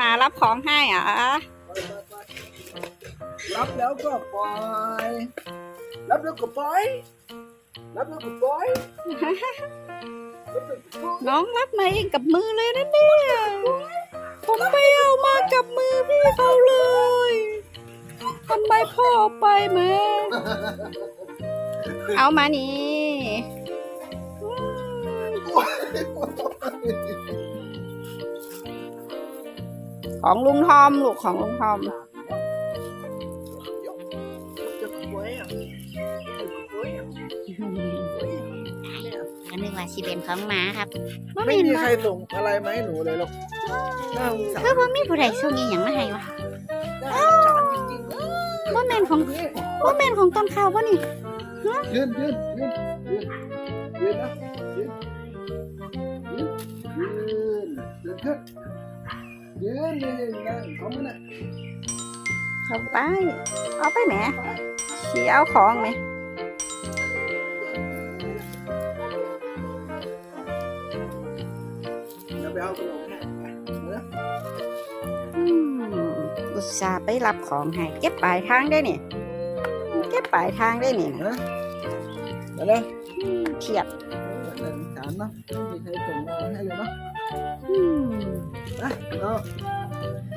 มารับของให้เหรอรับแล้วก็ปล่อย รับแล้วก็ปล่อย รับแล้วก็ปล่อย น้องรับมาเองกับมือเลยนะเนี่ยผมไปเอามากับมือพี่เขาเลยทำไมพ่อเอาไปไหมเอามานี่อืม ของลุงทอมลูกของลุงทอมจะป่วยอะจะป่วยอะก็นึกว่าสิเป็นของหมาครับไม่มีใครส่งอะไรมาให้หนูเลยหรอกน่าสงสารคือว่ามีผู้ใดส่งอีหยังมาให้วะน่าสงสารจริงๆว่าแมนของว่าแมนของต้นข้าววะนี่ยืนยืนยืน เอาไป เอาไปแหมชี้เอาของไหมเดี๋ยวไปเอาขนมให้ไปเนื้ออืมอุตส่าห์ไปรับของให้เก็บปลายทางได้นี่เก็บปลายทางได้นี่นะมาเลยอืมเทียบน่าสงสารเนาะไม่มีใครส่งมาให้เลยเนาะอืมนะเราเดี๋ยวพ่อสั่งของให้นะใช่ไม่ของตัวเอง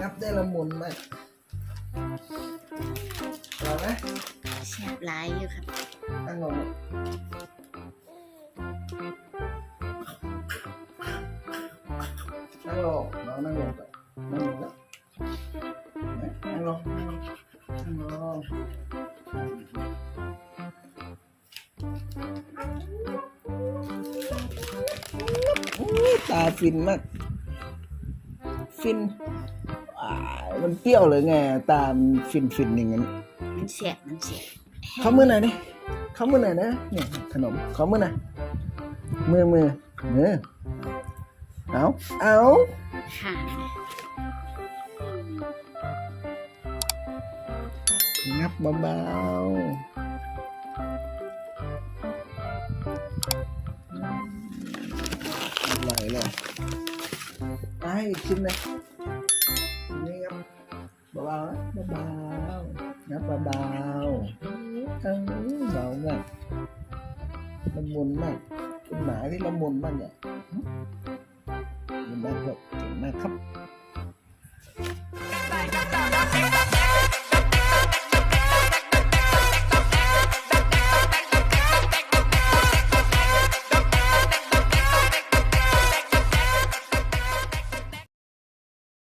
นับได้ละมุนไหมเอาไหมแซ่บหลายอยู่ครับนั่งลงนั่งลงน้องนั่งลงก่อนนั่งลงก่อนนั่งลงนั่งลงอุ๊ยตาฟินมาก ฟินอ่า มันเปรี้ยวเลยไง ตามนฟินฟินอย่างนั้นมันแซ่บมันแซ่บเขามือหน่อยดิเขามือหน่อยนะเนี่ยขนมเขามือหน่อยมือมือมือเอาเอาค่ะงับเบาๆอร่อยเลยไปอีกชิ้นนะทีนี้ครับ เบาๆนะเบาๆงับเบาๆทั้งเบามากละมุนมากเป็นหมาที่ละมุนมากเนี่ยละมุนมากครับเก่งมากครับ